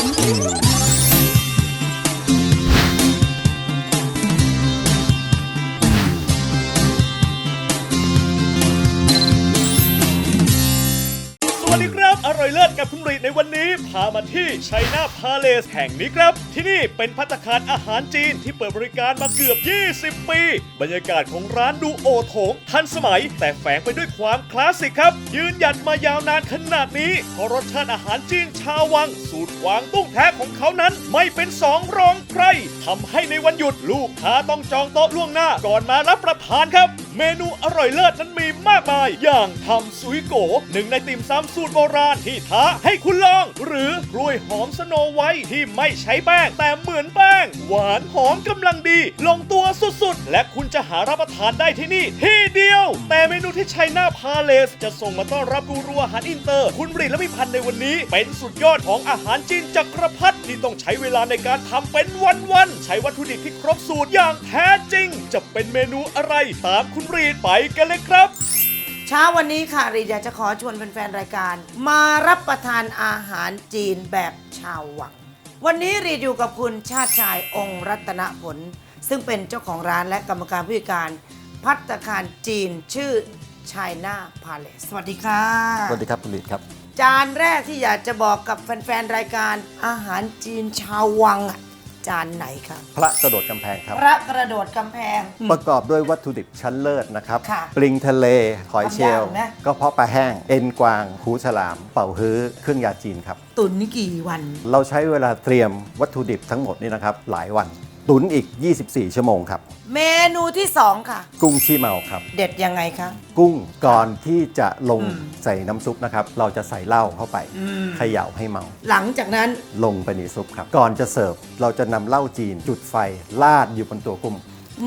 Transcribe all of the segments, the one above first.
ส อร่อยเลิศกับคุณรีในวันนี้ พามาที่ชัยนาพาเลสแห่งนี้ครับ ที่นี่เป็นพัตคารอาหารจีนที่เปิดบริการมาเกือบ 20 ปี บรรยากาศของร้านดูโอโถงทันสมัย แต่แฝงไปด้วยความคลาสสิกครับ ยืนหยัดมายาวนานขนาดนี้เพราะรสชาติอาหารจีนชาววัง สูตรกวางตุ้งแท้ของเขานั้น ไม่เป็นสองรองใครทำให้ในวันหยุดลูกค้าต้องจองโต๊ะล่วงหน้าก่อนมารับประทานครับเมนูอร่อยเลิศนั้นมีมากมาย อย่างทำซุยโกหนึ่งในติ่มซำสูตรโบราณที่ท้าให้คุณลอง หรือกล้วยหอมสโนไวท์ที่ไม่ใช้แป้ง แต่เหมือนแป้ง หวานหอมกำลังดี ลงตัวสุดๆ และคุณจะหารับประทานได้ที่นี่ที่เดียว เมนูที่ชัยนาพาเลส จะส่งมาต้อนรับกูรูอาหารอินเตอร์ คุณบริและพิพันธ์ในวันนี้ เป็นสุดยอดของอาหารจีนจักรพรรดิที่ต้องใช้เวลาในการทำเป็นวันๆใช้วัตถุดิบที่ครบสูตรอย่างแท้จริง จะเป็นเมนูอะไรตามคุณรีดไปกันเลยครับเช้าวันนี้ค่ะรีดอยากจะขอชวนแฟนๆรายการ มารับประทานอาหารจีนแบบชาววัง วันนี้รีดอยู่กับคุณชาติชายองค์รัตนผล ซึ่งเป็นเจ้าของร้านและกรรมการผู้จัดการ พัตตาคารจีนชื่อชายนาพาเลสสวัสดีค่ะ สวัสดีครับคุณลิดครับ จานแรกที่อยากจะบอกกับแฟน ๆ รายการอาหารจีนชาววังอะจานไหนคะพระกระโดดกำแพงครับ พระกระโดดกำแพง ประกอบด้วยวัตถุดิบชั้นเลิศนะครับ ค่ะปลิงทะเล หอยเชลล์ทำยากนะ ก็เพาะปลาแห้ง เอ็นกวาง หูฉลาม เป่าฮื้อ เครื่องยาจีนครับ ตุนนี่กี่วัน เราใช้เวลาเตรียมวัตถุดิบทั้งหมดนี่นะครับ หลายวัน ตุนอีก 24 ชั่วโมงครับ เมนูที่สองค่ะ กุ้งขี้เมาครับ เด็ดยังไงคะ กุ้งก่อนที่จะลงอืมใส่น้ำซุปนะครับ เราจะใส่เหล้าเข้าไปเขย่าให้เมา หลังจากนั้น ลงไปในซุปครับ ก่อนจะเสิร์ฟเราจะนำเหล้าจีนจุดไฟราดอยู่บนตัวกุ้ง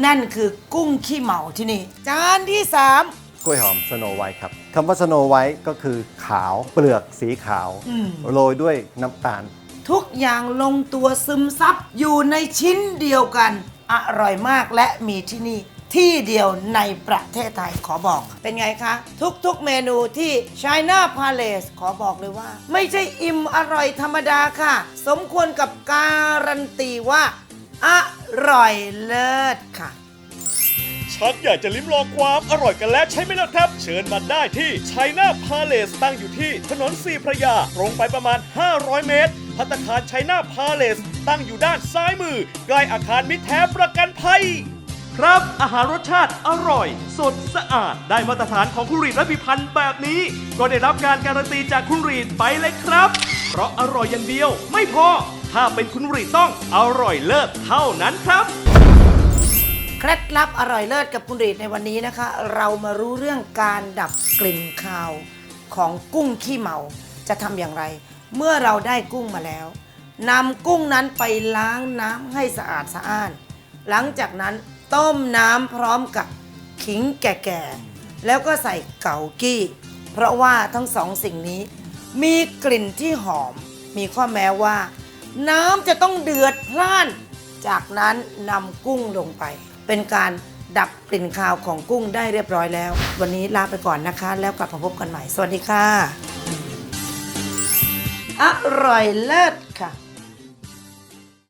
นั่นคือกุ้งขี้เหมาที่นี่ จานที่สามกล้วยหอมสโนไวท์ครับคำว่าสโนไวท์ก็คือขาวเปลือกสีขาว อืม โรยด้วยน้ำตาล ทุกอย่างลงตัวซึมซับอยู่ในชิ้นเดียวกัน อร่อยมากและมีที่นี่ที่เดียวในประเทศไทยขอบอก เป็นไงคะ ทุกๆเมนูที่ China Palace ขอบอกเลยว่า ไม่ใช่อิ่มอร่อยธรรมดาค่ะ สมควรกับการันตีว่า อร่อยเลิศค่ะ ชักอยากจะลิ้มลองความอร่อยกันแล้วใช่ไหมล่ะครับ เชิญมาได้ที่ชัยนาพาเลสตั้งอยู่ที่ถนนสีพระยาตรงไปประมาณ 500 เมตร พัตตาคารชัยนาพาเลส ตั้งอยู่ด้านซ้ายมือ ใกล้อาคารมิตรแท้ประกันภัย ครับ อาหารรสชาติอร่อย สดสะอาด ได้มาตรฐานของคุณรีดและพิพันธ์แบบนี้ ก็ได้รับการการันตีจากคุณรีดไปเลยครับ เพราะอร่อยอย่างเดียวไม่พอ ถ้าเป็นคุณรีดต้องอร่อยเลิศเท่านั้นครับเคล็ดลับอร่อยเลิศกับคุณรีดในวันนี้นะคะ เรามารู้เรื่องการดับกลิ่นคาวของกุ้งขี้เมาจะทำอย่างไร เมื่อเราได้กุ้งมาแล้วนำกุ้งนั้นไปล้างน้ำให้สะอาดสะอ้าน หลังจากนั้นต้มน้ำพร้อมกับขิงแก่ๆ แล้วก็ใส่เกากี้ เพราะว่าทั้งสองสิ่งนี้ มีกลิ่นที่หอม มีข้อแม้ว่า น้ำจะต้องเดือดพล่าน จากนั้นนำกุ้งลงไป เป็นการดับกลิ่นคาวของกุ้งได้เรียบร้อยแล้ว วันนี้ลาไปก่อนนะคะ แล้วกลับมาพบกันใหม่ สวัสดีค่ะ อร่อยเลิศ